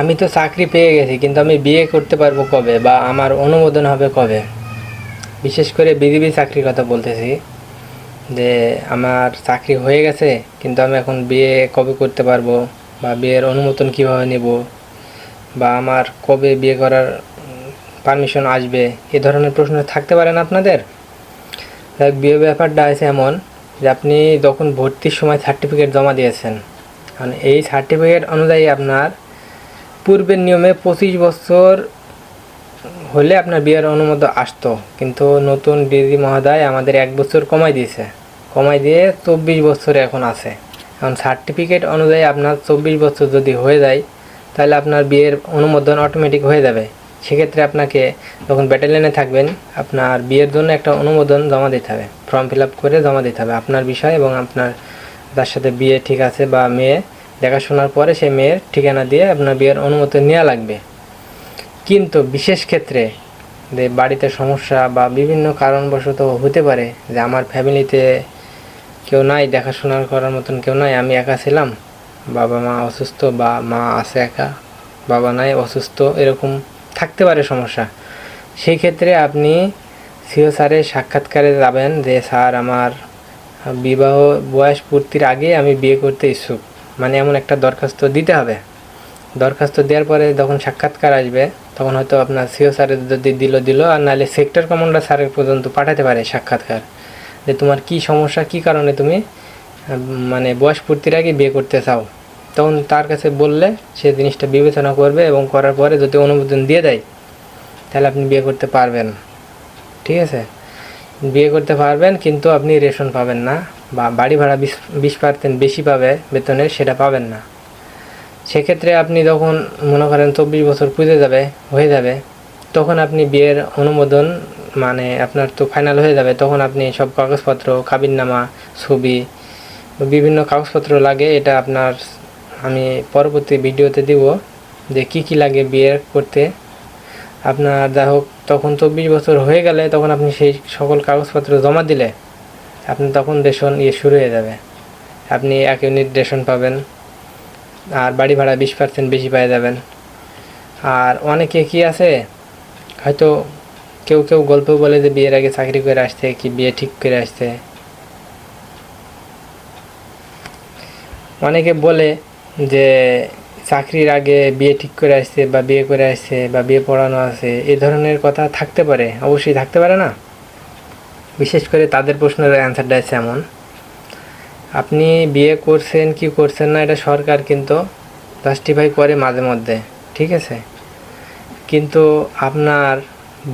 আমি তো চাকরি পেয়ে গেছি, কিন্তু আমি বিয়ে করতে পারব কবে বা আমার অনুমোদন হবে কবে? বিশেষ করে বিজিবি চাকরির কথা বলতেছি যে আমার চাকরি হয়ে গেছে, কিন্তু আমি এখন বিয়ে কবে করতে পারব বা বিয়ের অনুমোদন কীভাবে নেব বা আমার কবে বিয়ে করার পারমিশন আসবে, এ ধরনের প্রশ্ন থাকতে পারে না আপনাদের? দেখ বিয়ে ব্যাপারটা আছে এমন যে আপনি যখন ভর্তির সময় সার্টিফিকেট জমা দিয়েছেন কারণ এই সার্টিফিকেট অনুযায়ী আপনার পূর্বের নিয়মে পঁচিশ বছর হলে আপনার বিয়ের অনুমোদন আসতো। কিন্তু নতুন ডিজি মহোদয় আমাদের এক বছর কমাই দিয়েছে। কমাই দিয়ে চব্বিশ বছর এখন আছে। এখন সার্টিফিকেট অনুযায়ী আপনার চব্বিশ বছর যদি হয়ে যায়, তাহলে আপনার বিয়ের অনুমোদন অটোমেটিক হয়ে যাবে। সেক্ষেত্রে আপনাকে যখন ব্যাটালিয়নে থাকবেন, আপনার বিয়ের জন্য একটা অনুমোদন জমা দিতে হবে। ফর্ম ফিল আপ করে জমা দিতে হবে। আপনার বিষয় এবং আপনার যার সাথে বিয়ে ঠিক আছে বা মেয়ে দেখাশোনার পরে সেই মেয়ের ঠিকানা দিয়ে আপনার বিয়ের অনুমতি নেওয়া লাগবে। কিন্তু বিশেষ ক্ষেত্রে যে বাড়িতে সমস্যা বা বিভিন্ন কারণবশত হতে পারে যে আমার ফ্যামিলিতে কেউ নাই, দেখাশোনা করার মতন কেউ নাই, আমি একা ছিলাম, বাবা মা অসুস্থ বা মা আছে একা, বাবা নাই অসুস্থ, এরকম থাকতে পারে সমস্যা। সেই ক্ষেত্রে আপনি সিও স্যারের সাক্ষাৎকারে যাবেন যে, স্যার, আমার বিবাহ বয়স পূর্তির আগে আমি বিয়ে করতে ইচ্ছুক। মানে এমন একটা দরখাস্ত দিতে হবে। দরখাস্ত দেওয়ার পরে যখন সাক্ষাৎকার আসবে, তখন হয়তো আপনার সিও স্যারের যদি দিল দিল, আর নাহলে সেক্টর কমান্ডার স্যারের পর্যন্ত পাঠাতে পারে সাক্ষাৎকার। যে তোমার কি সমস্যা, কি কারণে তুমি মানে বয়স পূর্তির আগে বিয়ে করতে চাও? তখন তার কাছে বললে সে জিনিসটা বিবেচনা করবে এবং করার পরে যদি অনুমোদন দিয়ে দেয়, তাহলে আপনি বিয়ে করতে পারবেন। ঠিক আছে? বিয়ে করতে পারবেন, কিন্তু আপনি রেশন পাবেন না। বা বাড়ি ভাড়া বিশ পার্সেন্ট বেশি পাবে বেতনের সেটা পাবেন না। সেক্ষেত্রে আপনি যখন মনে করেন চব্বিশ বছর পুজে যাবে, হয়ে যাবে, তখন আপনি বিয়ের অনুমোদন মানে আপনার তো ফাইনাল হয়ে যাবে, তখন আপনি সব কাগজপত্র কাবিননামা ছবি, বিভিন্ন কাগজপত্র লাগে, এটা আপনার, আমি পরবর্তী ভিডিওতে দিব, যে কি কি লাগে বিয়ে করতে। আপনার যাই হোক, তখন চব্বিশ বছর হয়ে গেলে তখন আপনি সেই সকল কাগজপত্র জমা দিলে আপনি তখন রেশন ইয়ে শুরু হয়ে যাবে। আপনি এক ইউনিট রেশন পাবেন, আর বাড়ি ভাড়া বিশ পার্সেন্ট বেশি পেয়ে যাবেন। আর অনেকে কি আছে, হয়তো কেউ কেউ গল্প বলে যে বিয়ের আগে চাকরি করে আসছে কি বিয়ে ঠিক করে আসছে। অনেকে বলে যে চাকরির আগে বিয়ে ঠিক করে আসছে বা বিয়ে করে আসছে বা বিয়ে পড়ানো আছে, এ ধরনের কথা থাকতে পারে, অবশ্যই থাকতে পারে না। বিশেষ করে তাদের প্রশ্নের অ্যান্সারটা আছে এমন। আপনি বিয়ে করছেন, কি করছেন না, এটা সরকার কিন্তু জাস্টিফাই করে মাঝে মধ্যে, ঠিক আছে? কিন্তু আপনার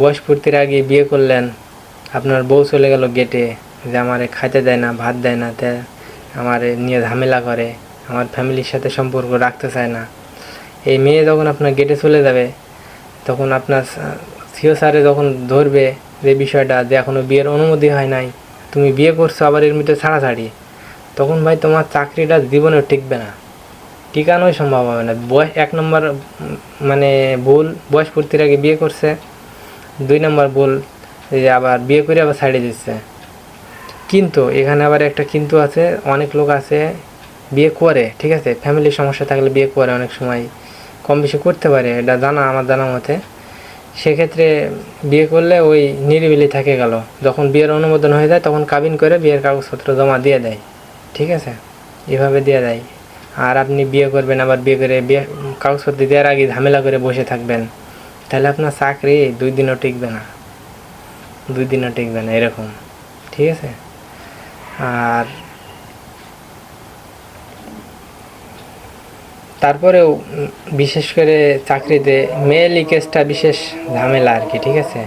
বয়স পূর্তির আগে বিয়ে করলেন, আপনার বউ চলে গেল গেটে যে আমারে খাইতে দেয় না, ভাত দেয় না, তে আমারে নিয়ে ঝামেলা করে, আমার ফ্যামিলির সাথে সম্পর্ক রাখতে চায় না। এই মেয়ে যখন আপনার গেটে চলে যাবে, তখন আপনার সিও স্যারে যখন ধরবে যে বিষয়টা যে এখনও বিয়ের অনুমতি হয় নাই। তুমি বিয়ে করছ আবার এর মধ্যে ছাড়াছাড়ি। তখন ভাই তোমার চাকরিটা জীবনেও টিকবে না। টিকানোই সম্ভব হবে না। বয়স এক নম্বর মানে ভুল, বয়স পূর্তির আগে বিয়ে করছে। দুই নম্বর ভুল যে আবার বিয়ে করে আবার ছাড়িয়ে দিচ্ছে। কিন্তু এখানে আবার একটা কিন্তু আছে, অনেক লোক আছে, বিয়ে করে, ঠিক আছে? ফ্যামিলির সমস্যা থাকলে বিয়ে করে অনেক সময়। কম বেশি করতে পারে, এটা জানা, আমার জানা মতে। সেক্ষেত্রে বিয়ে করলে ওই নিরিবিলি থেকে গেল। যখন বিয়ের অনুমোদন হয়ে যায়, তখন কাবিন করে বিয়ের কাগজপত্র জমা দিয়ে দেয়। ঠিক আছে? এভাবে দিয়ে দেয়। আর আপনি বিয়ে করবেন, আবার বিয়ে করে বিয়ে, কাগজপত্র দেওয়ার আগে ঝামেলা করে বসে থাকবেন। তাহলে আপনার চাকরি দুই দিনও টিকবে না। দুই দিনও টিকবে না, এরকম। ঠিক আছে? আর তারপরেও বিশেষ করে চাকরিতে মেয়ে লিকেজটা বিশেষ ঝামেলা আর কি, ঠিক আছে?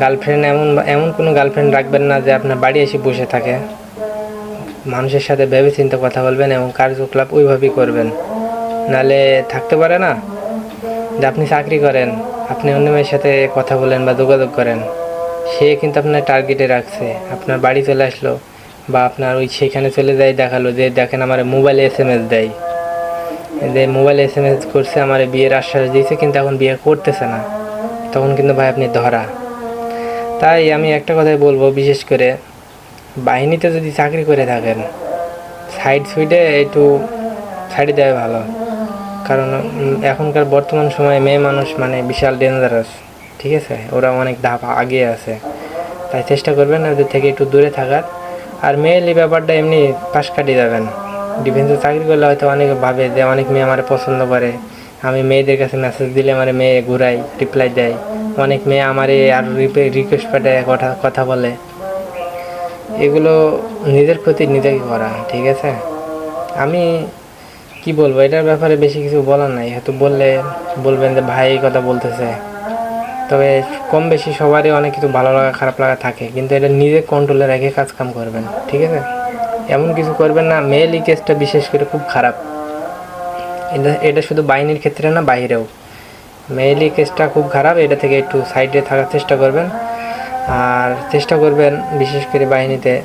গার্লফ্রেন্ড এমন এমন কোনো গার্লফ্রেন্ড রাখবেন না যে আপনার বাড়ি এসে বসে থাকে। মানুষের সাথে ভেবে চিন্তে কথা বলবেন এবং কার্যকলাপ ওইভাবেই করবেন। নালে থাকতে পারে না যে আপনি চাকরি করেন, আপনি অন্য মেয়ের সাথে কথা বলেন বা যোগাযোগ করেন। সে কিন্তু আপনার টার্গেটে রাখছে। আপনার বাড়ি চলে আসলো বা আপনার ওই সেখানে চলে যায়, দেখাল যে দেখেন আমার মোবাইলে এস এম এস দেয়। যে মোবাইলে এস এম এস করছে, আমার বিয়ের আশ্বাস দিয়েছে, কিন্তু এখন বিয়ে করতেছে না। তখন কিন্তু ভাই আপনি ধরা। তাই আমি একটা কথাই বলব, বিশেষ করে বাহিনীতে যদি চাকরি করে থাকেন সাইড সুইডে একটু সাইডে দেওয়া ভালো। কারণ এখনকার বর্তমান সময়ে মেয়ে মানুষ মানে বিশাল ডেঞ্জারাস ঠিক আছে? ওরা অনেক ধাপ আগে আছে। তাই চেষ্টা করবেন ওদের থেকে একটু দূরে থাকার। আর মেয়েলি ব্যাপারটা এমনি পাশ কাটিয়ে যাবেন। ডিফেন্সে চাকরি করলে হয়তো অনেক ভাবে যে অনেক মেয়ে আমার পছন্দ করে। আমি মেয়েদের কাছে মেসেজ দিলে আমার মেয়ে ঘুরাই রিপ্লাই দেয়। অনেক মেয়ে আমার আর রিকোয়েস্ট পাঠায়, কথা কথা বলে। এগুলো নিজের ক্ষতি নিজেকে করা, ঠিক আছে? আমি কি বলব, এটার ব্যাপারে বেশি কিছু বলার নাই। হয়তো বললে বলবেন যে, ভাই, এই কথা বলতেছে। তবে কম বেশি সবারই অনেক কিছু ভালো লাগা, খারাপ লাগা থাকে। কিন্তু এটা নিজে কন্ট্রোলে রেখে কাজ কাম করবেন, ঠিক আছে? এমন কিছু করবেন না মেয়েলি কেসটা বিশেষ করে খুব খারাপ। এটা এটা শুধু বাহিনীর ক্ষেত্রে না বাইরেও মেয়েলি কেসটা খুব খারাপ, এটা থেকে একটু সাইডে থাকার চেষ্টা করবেন। আর চেষ্টা করবেন বিশেষ করে বাহিনীতে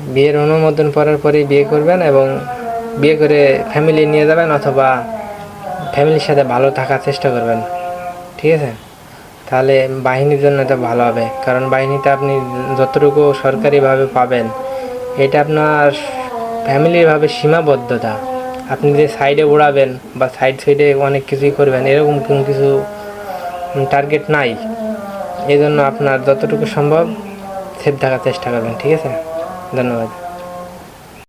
বিয়ের অনুমোদন পড়ার পরেই বিয়ে করবেন এবং বিয়ে করে ফ্যামিলি নিয়ে যাবেন অথবা ফ্যামিলির সাথে ভালো থাকার চেষ্টা করবেন। ঠিক আছে? তাহলে বাহিনীর জন্য এটা ভালো হবে। কারণ বাহিনীতে আপনি যতটুকু সরকারিভাবে পাবেন এটা আপনার ফ্যামিলিরভাবে সীমাবদ্ধতা। আপনি যে সাইডে উড়াবেন বা সাইড সাইডে অনেক কিছুই করবেন, এরকম কোনো কিছু টার্গেট নাই। এই জন্য আপনার যতটুকু সম্ভব সেফ থাকার চেষ্টা করবেন, ঠিক আছে? ধন্যবাদ।